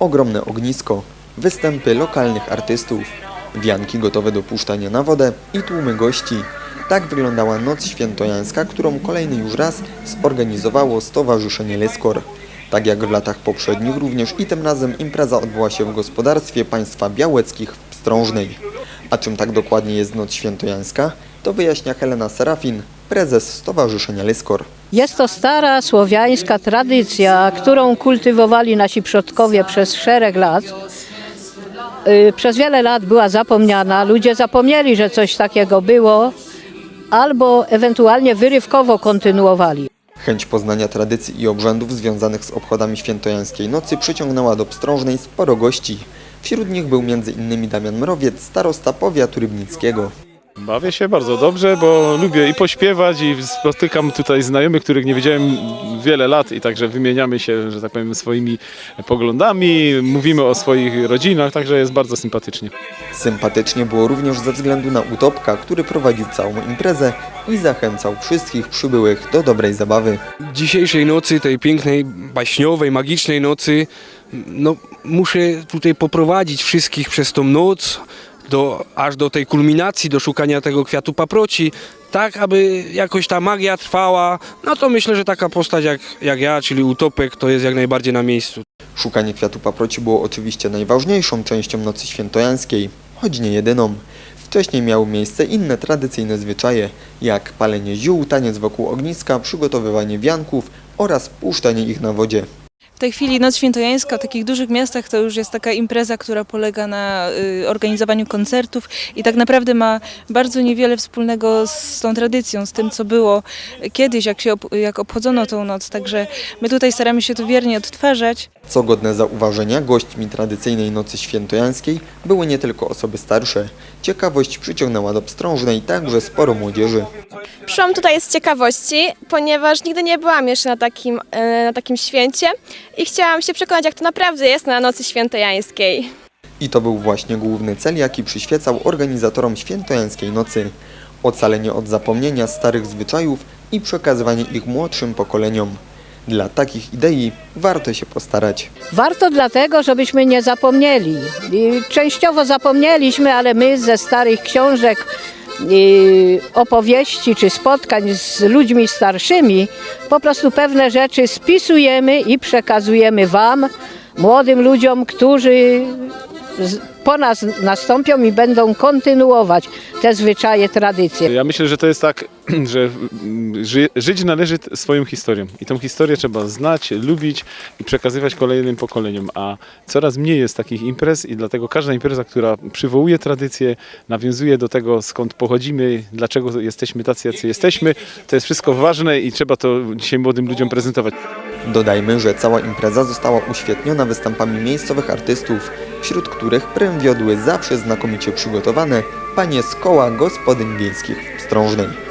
ogromne ognisko, występy lokalnych artystów, wianki gotowe do puszczania na wodę i tłumy gości. Tak wyglądała Noc Świętojańska, którą kolejny już raz zorganizowało Stowarzyszenie Leskor. Tak jak w latach poprzednich, również i tym razem impreza odbyła się w gospodarstwie państwa białockich w Pstrążnej. A czym tak dokładnie jest Noc Świętojańska, to wyjaśnia Helena Serafin, prezes Stowarzyszenia Leskor. Jest to stara słowiańska tradycja, którą kultywowali nasi przodkowie przez szereg lat. Y, Przez wiele lat była zapomniana. Ludzie zapomnieli, że coś takiego było, albo ewentualnie wyrywkowo kontynuowali. Chęć poznania tradycji i obrzędów związanych z obchodami świętojańskiej nocy przyciągnęła do Pstrążnej sporo gości. Wśród nich był m.in. Damian Mrowiec, starosta powiatu rybnickiego. Bawię się bardzo dobrze, bo lubię i pośpiewać i spotykam tutaj znajomych, których nie widziałem wiele lat i także wymieniamy się, że tak powiem, swoimi poglądami, mówimy o swoich rodzinach, także jest bardzo sympatycznie. Sympatycznie było również ze względu na Utopka, który prowadził całą imprezę i zachęcał wszystkich przybyłych do dobrej zabawy. dzisiejszej nocy, tej pięknej, baśniowej, magicznej nocy, no, muszę tutaj poprowadzić wszystkich przez tą noc, do, aż do tej kulminacji, do szukania tego kwiatu paproci, tak aby jakoś ta magia trwała. No to myślę, że taka postać jak, jak ja, czyli Utopek, to jest jak najbardziej na miejscu. Szukanie kwiatu paproci było oczywiście najważniejszą częścią nocy świętojańskiej, choć nie jedyną. Wcześniej miały miejsce inne tradycyjne zwyczaje, jak palenie ziół, taniec wokół ogniska, przygotowywanie wianków oraz puszczanie ich na wodzie. Tej chwili Noc Świętojańska w takich dużych miastach to już jest taka impreza, która polega na y, organizowaniu koncertów i tak naprawdę ma bardzo niewiele wspólnego z tą tradycją, z tym co było kiedyś, jak, się jak obchodzono tą noc. Także my tutaj staramy się to wiernie odtwarzać. Co godne zauważenia, gośćmi tradycyjnej nocy świętojańskiej były nie tylko osoby starsze. Ciekawość przyciągnęła do Pstrążnej także sporo młodzieży. Przyszłam tutaj z ciekawości, ponieważ nigdy nie byłam jeszcze na takim, e, na takim święcie i chciałam się przekonać, jak to naprawdę jest na nocy świętojańskiej. I to był właśnie główny cel, jaki przyświecał organizatorom świętojańskiej nocy. Ocalenie od zapomnienia starych zwyczajów i przekazywanie ich młodszym pokoleniom. Dla takich idei warto się postarać. Warto dlatego, żebyśmy nie zapomnieli. I częściowo zapomnieliśmy, ale my ze starych książek, opowieści czy spotkań z ludźmi starszymi po prostu pewne rzeczy spisujemy i przekazujemy Wam, młodym ludziom, którzy po nas nastąpią i będą kontynuować te zwyczaje, tradycje. Ja myślę, że to jest tak, że mm, ży, żyć należy swoją historią i tą historię trzeba znać, lubić i przekazywać kolejnym pokoleniom, a coraz mniej jest takich imprez i dlatego każda impreza, która przywołuje tradycję, nawiązuje do tego skąd pochodzimy, dlaczego jesteśmy tacy, jacy jesteśmy, to jest wszystko ważne i trzeba to dzisiaj młodym ludziom prezentować. Dodajmy, że cała impreza została uświetniona występami miejscowych artystów, wśród których prym wiodły zawsze znakomicie przygotowane panie z koła gospodyń wiejskich w Pstrążnej.